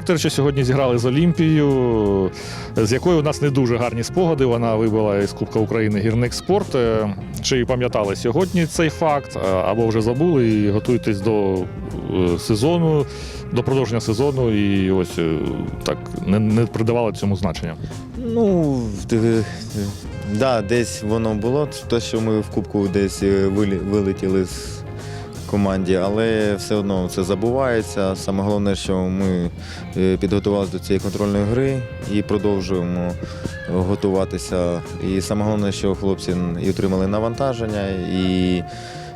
Валерію Вікторовичу сьогодні зіграли з Олімпією, з якою у нас не дуже гарні спогади. Вона вибила із Кубка України гірник спорт. Е, Чи пам'ятали сьогодні цей факт, е, або вже забули і готуєтесь до е, сезону, до продовження сезону, і ось так не, не придавали цьому значення. Ну, да, десь воно було, те, що ми в Кубку десь вилетіли з команді, але все одно це забувається. Саме головне, що ми е, підготувалися до цієї контрольної гри і продовжуємо готуватися. І саме головне, що хлопці і отримали навантаження, і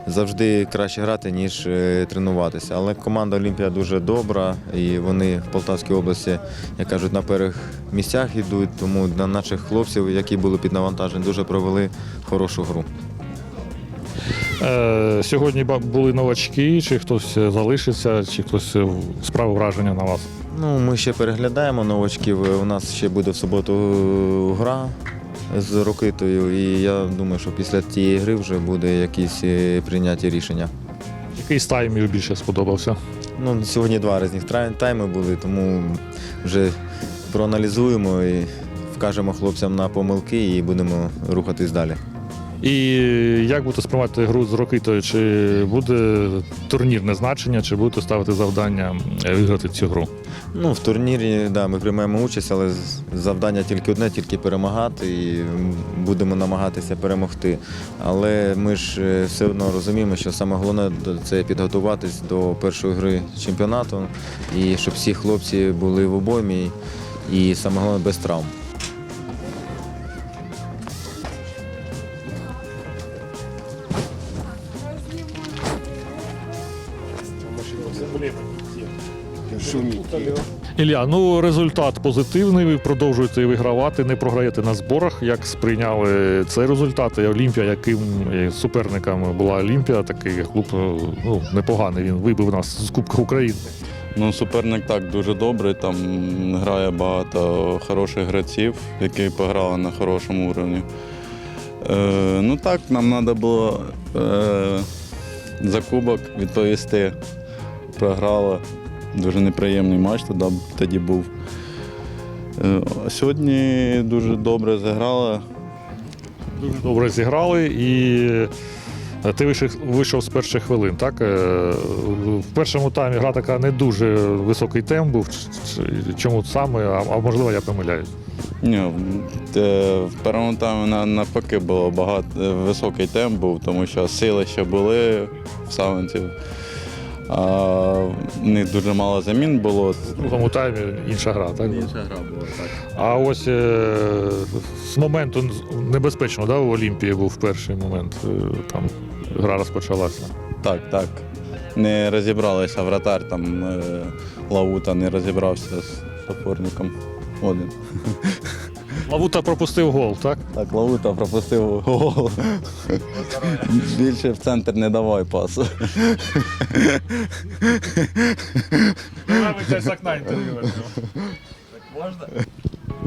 завжди краще грати, ніж е, тренуватися. Але команда Олімпія дуже добра, і вони в Полтавській області, як кажуть, на перших місцях йдуть. Тому для наших хлопців, які були під навантаженням, дуже провели хорошу гру. Е, Сьогодні були новачки, чи хтось е, залишиться, чи хтось е, справив враження на вас. Ну, ми ще переглядаємо новачків. У нас ще буде в суботу гра з Рокитою, і я думаю, що після тієї гри вже буде якісь прийняті рішення. Який з таймів більше сподобався? Ну, сьогодні два трай- тайми були, тому вже проаналізуємо і вкажемо хлопцям на помилки і будемо рухатись далі. І як будете сприймати гру з Рокитою? Чи буде турнірне значення, чи будете ставити завдання виграти цю гру? Ну, в турнірі да, ми приймаємо участь, але завдання тільки одне, тільки перемагати і будемо намагатися перемогти. Але ми ж е, все одно розуміємо, що саме головне це підготуватись до першої гри чемпіонату і щоб всі хлопці були в обоймі і саме головне без травм. Ілля, ну результат позитивний. Ви продовжуєте вигравати, не програєте на зборах. Як сприйняли цей результат? Олімпія, яким суперником була Олімпія, такий клуб ну, непоганий. Він вибив нас з Кубка України. Ну, суперник так дуже добрий. Там грає багато хороших гравців, які пограли на хорошому уровні. Е, ну так, нам треба було е, за кубок відповісти. Програли. Дуже неприємний матч тоді, був. Е, а сьогодні дуже добре зіграли. Дуже добре зіграли і. е, Ти вийшов, вийшов з перших хвилин, так? Е, В першому таймі гра така не дуже високий темп був. Чому саме, а, можливо, я помиляюсь. Ні, в першому таймі навпаки було багато високий темп був, тому що сили ще були в саванців. А в них дуже мало замін було. В другому таймі інша гра, так? гра була так. А ось е, з моменту небезпечно, да, у Олімпії був перший момент. е, Там гра розпочалася. Так, так. Не розібралися вратар, там е, Лаута не розібрався з опорником. Один. Лавута пропустив гол, так? Так, Лаута пропустив гол. Більше в центр не давай пасу. з окна інтерв'ю.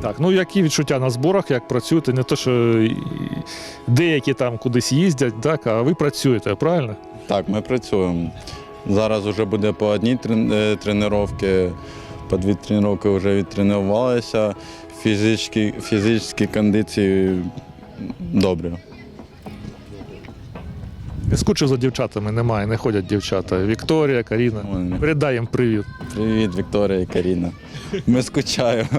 Так, ну які відчуття на зборах, як працюєте? Не то, що деякі там кудись їздять, так, а ви працюєте, правильно? Так, ми працюємо. Зараз вже буде по одній трен- е, по дві тренування вже відтренувалися. Фізичні, фізичні кондиції добрі. Не скучив за дівчатами, немає, не ходять дівчата. Вікторія, Каріна. Передай їм привіт. Привіт, Вікторія і Каріна. Ми скучаємо.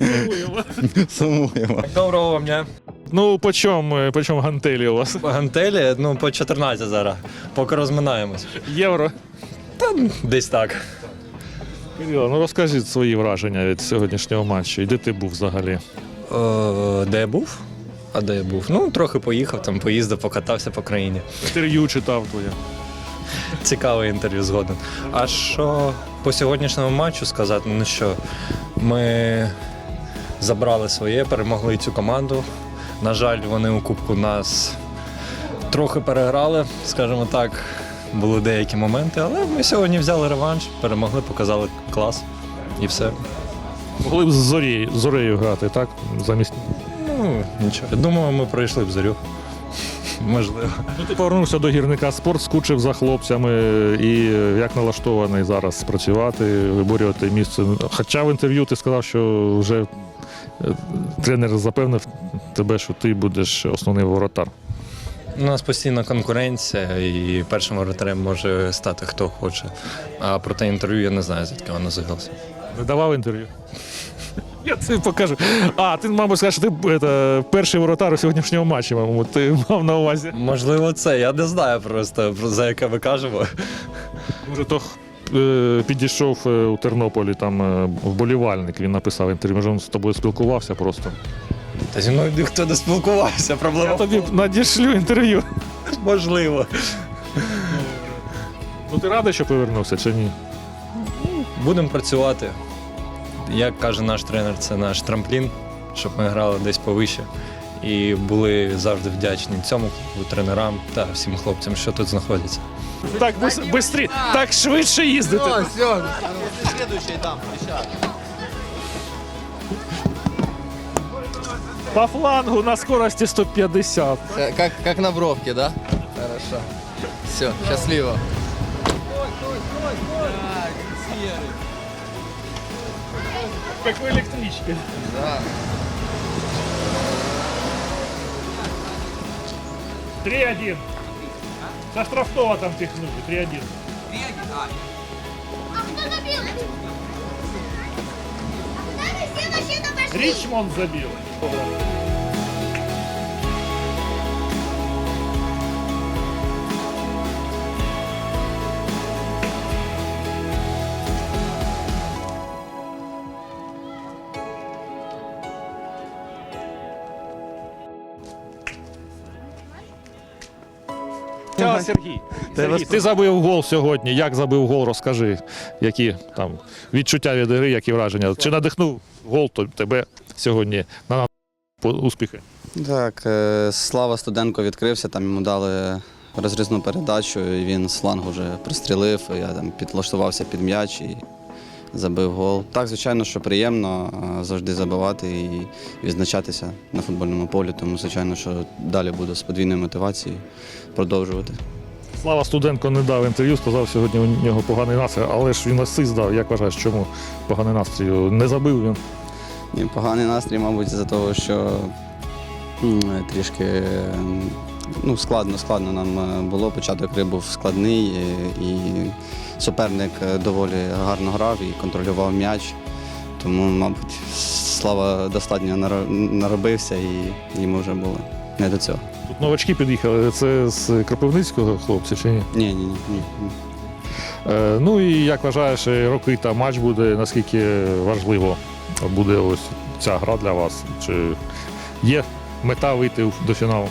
Сумуємо. Сумуємо. Доброго вам дня. Ну, по чому, по чому гантелі у вас? Гантелі, ну по 14 зараз. Поки розминаємось. Євро. Та Десь так. Кирило, ну розкажіть свої враження від сьогоднішнього матчу. І де ти був взагалі? Е, де я був? А де я був? Ну, трохи поїхав, там поїздив, покатався по країні. Інтерв'ю читав твоє. Цікаве інтерв'ю згоден. А що по сьогоднішньому матчу сказати, ну що ми забрали своє, перемогли цю команду. На жаль, вони у Кубку нас трохи переграли, скажімо так. Були деякі моменти, але ми сьогодні взяли реванш, перемогли, показали клас і все. Могли б з зорі, зорею грати, так? Замість. Ну, нічого. Я думаю, ми пройшли б зорю. Можливо. Ну, ти повернувся до гірника спорт, скучив за хлопцями і е, як налаштований зараз працювати, виборювати місце. Хоча в інтерв'ю ти сказав, що вже е, тренер запевнив тебе, що ти будеш основний воротар. У нас постійна конкуренція, і першим воротарем може стати хто хоче. А про те інтерв'ю я не знаю, звідки воно з'явилося. Не давав інтерв'ю? Я тобі покажу. А, ти, мабуть, скажеш, що ти е, перший воротар у сьогоднішньому матчі, мабуть, ти мав на увазі. Можливо, це. Я не знаю просто, про- за яке ми кажемо. Може, то е, підійшов е, у Тернополі там е, вболівальник, він написав інтерв'ю, може, він з тобою спілкувався просто. Та зі мною ніхто не спілкувався, Я тобі надішлю інтерв'ю. Можливо. Ну ти радий, що повернувся чи ні? Будемо працювати. Як каже наш тренер, це наш трамплін, щоб ми грали десь повище. І були завжди вдячні цьому клубу, тренерам та всім хлопцям, що тут знаходяться. Так бистрі, так швидше їздити. По флангу на скорості 150. Э, Как, как на бровке, да? Хорошо. Все, счастливо. Як в електричці. Да. Три 1 Со штрафного там пихнули. 3-1. А кто забил? Річмонд забив. Сергій. Сергій, ти забив гол сьогодні. Як забив гол, розкажи, які там відчуття від гри, які враження. Чи надихнув гол то- тебе сьогодні на успіхи? Так, е, Слава Студенко відкрився, там йому дали розрізну передачу, і він сланг уже вже пристрілив. Я там підлаштувався під м'яч і забив гол. Так, звичайно, що приємно е, завжди забивати і відзначатися на футбольному полі, тому, звичайно, що далі буду з подвійною мотивацією продовжувати. Слава Студенко не дав інтерв'ю, сказав, сьогодні у нього поганий настрій, але ж він асист дав. Як вважаєш, чому поганий настрій? Не забив він. Ні, поганий настрій, мабуть, за того, що трішки ну, складно, складно нам е, було. Початок гри був складний, е, і суперник е, доволі гарно грав і контролював м'яч. Тому, мабуть, Слава достатньо наробився і йому вже було не до цього. Тут новачки під'їхали. Це з Кропивницького хлопці чи ні? Ні, ні, ні. ні. Е, ну і як вважаєш, роки та матч буде, наскільки важливо буде ось ця гра для вас? Чи є мета вийти до фіналу?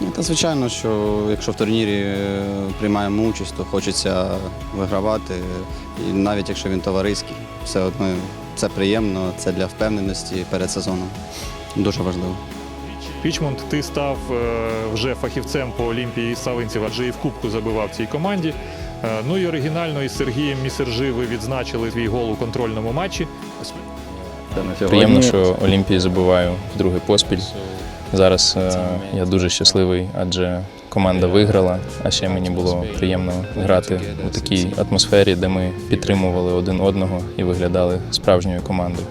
Ну, та звичайно, що якщо в турнірі е, приймаємо участь, то хочеться вигравати. І навіть якщо він товариський, все одно це приємно, це для впевненості перед сезоном. Дуже важливо. Пічмонт, ти став е, вже фахівцем по Олімпії Савинців, адже і в Кубку забивав цій команді. Е, Ну і оригінально із Сергієм Місержи ви відзначили твій гол у контрольному матчі. Приємно, що Олімпії забуваю вдруге поспіль. Зараз е, я дуже щасливий, адже команда виграла, а ще мені було приємно грати у такій атмосфері, де ми підтримували один одного і виглядали справжньою командою.